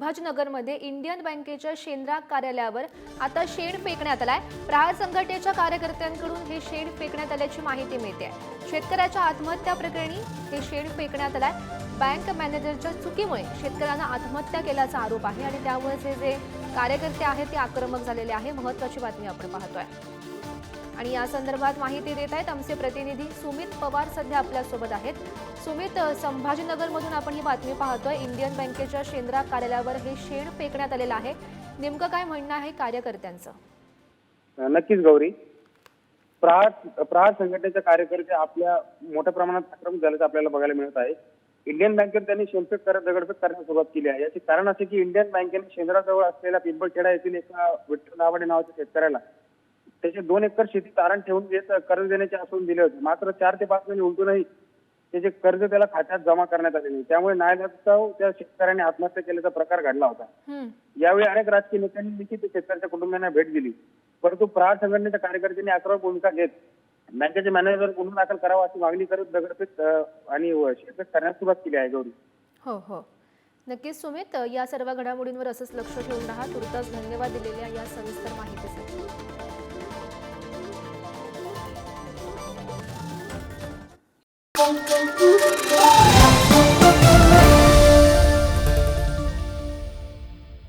संभाजीनगरमध्ये Indian बँकेच्या शेंद्रा कार्यालयावर आता शेड फेकण्यात आलाय. प्रहार संघटनेच्या कार्यकर्त्यांकडून हे शेड फेकण्यात आल्याची माहिती मिळते. शेतकऱ्याच्या आत्महत्या प्रकरणी हे शेड फेकण्यात आलाय. बँक मॅनेजरच्या चुकीमुळे शेतकऱ्यांना आत्महत्या केल्याचा आरोप आहे आणि त्यामुळे जे कार्यकर्ते आहेत ते आक्रमक झालेले आहे. महत्वाची बातमी आपण पाहतोय. आणि या संदर्भात माहिती देत आहेत आमचे प्रतिनिधी सुमित पवार सध्या आपल्यासोबत आहेत. सुमित संभाजीनगरमधून आपण ही बातमी पाहतोय. इंडियन बँकेच्या शेंद्रा कार्यालयावर हे शेड फेकण्यात आलेलं आहे. नेमकं काय म्हणणं आहे कार्यकर्त्यांचं? नक्कीच गौरी. प्रहार प्रहार संघटनेचे कार्यकर्ते आपल्या मोठ्या प्रमाणात आक्रमक झाल्याचं आपल्याला बघायला मिळत आहे. इंडियन बँकेत त्यांनी शेणफेक करत दगडफेक करण्यास सुरुवात केली आहे. याचे कारण असे की इंडियन बँकेने शेंद्राजवळ असलेल्या पिंपळखेडा येथील एका विठ्ठल नावाडे नावाच्या शेतकऱ्याला त्याचे दोन एकर शेती तारण ठेवून कर्ज देण्याचे आसून दिले होते. मात्र चार ते पाच महिने उलटूनही त्याचे कर्ज त्याला खात्यात जमा करण्यात आले नाही त्यामुळे न्यायालयाचा त्या शेतकऱ्याने आत्महत्या केल्याचा प्रकार घडला होता. यावेळी अनेक राजकीय नेत्यांनी देखील शेतकऱ्याच्या कुटुंबियांना भेट दिली. परंतु प्रहार संघटनेच्या कार्यकर्त्यांनी आक्रमक भूमिका घेत बँकेचे मॅनेजर गुन्हा दाखल करावा अशी मागणी करत दगडफेक आणि शेतफेक करण्यास सुरुवात केली आहे गौरी. हो हो. नक्कीच सुमित या सर्व घडामोडींवर असंच लक्ष ठेवून राहा. तुर्तास धन्यवाद दिलेल्या या सविस्तर माहितीसाठी.